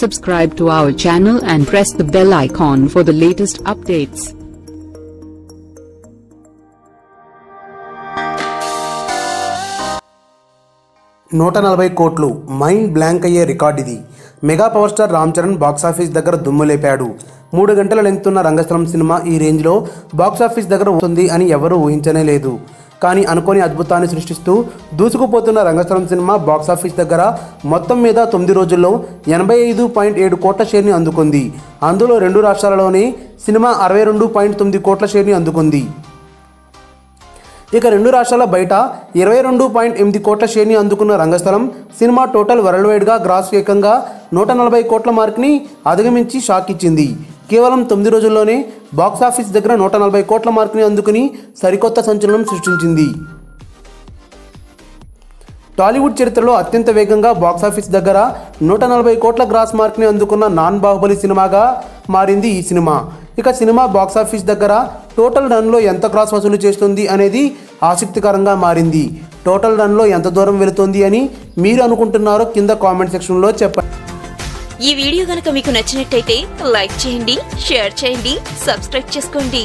Subscribe to our channel and press the bell icon for the latest updates. నూట నలభై కోట్లు mind blank అయ్యే record ఇది. Mega power star Ram Charan box office దగ్గర దుమ్ము లేపాడు మూడు గంటల లెంగ్త్ ఉన్న రంగస్థలం సినిమా ఈ రేంజ్లో బాక్సాఫీస్ దగ్గర ఉంటుంది అని ఎవరూ ఊహించనే లేదు. కానీ అనుకోని అద్భుతాన్ని సృష్టిస్తూ దూసుకుపోతున్న రంగస్థలం సినిమా బాక్సాఫీస్ దగ్గర మొత్తం మీద తొమ్మిది రోజుల్లో ఎనభై ఐదు పాయింట్ ఏడు కోట్ల షేర్ని అందుకుంది. అందులో రెండు రాష్ట్రాలలోనే సినిమా అరవై రెండు పాయింట్ తొమ్మిది కోట్ల షేర్ని అందుకుంది. ఇక రెండు రాష్ట్రాల బయట ఇరవై రెండు పాయింట్ ఎనిమిది కోట్ల షేర్ని అందుకున్న రంగస్థలం సినిమా టోటల్ వరల్డ్ వైడ్గా గ్రాస్ ఏకంగా నూట నలభై కోట్ల మార్క్ని అధిగమించి షాక్ ఇచ్చింది. కేవలం తొమ్మిది రోజుల్లోనే బాక్సాఫీస్ దగ్గర నూట నలభై కోట్ల మార్క్ని అందుకుని సరికొత్త సంచలనం సృష్టించింది. టాలీవుడ్ చరిత్రలో అత్యంత వేగంగా బాక్సాఫీస్ దగ్గర నూట నలభై కోట్ల గ్రాస్ మార్క్ని అందుకున్న నాన్ బాహుబలి సినిమాగా మారింది ఈ సినిమా. ఇక సినిమా బాక్సాఫీస్ దగ్గర టోటల్ రన్లో ఎంత క్రాస్ వసూలు చేస్తుంది అనేది ఆసక్తికరంగా మారింది. టోటల్ రన్లో ఎంత దూరం వెళుతుంది అని మీరు అనుకుంటున్నారో కింద కామెంట్ సెక్షన్లో చెప్పండి. ఈ వీడియో గనక మీకు నచ్చినట్టయితే లైక్ చేయండి షేర్ చేయండి సబ్స్క్రైబ్ చేసుకోండి.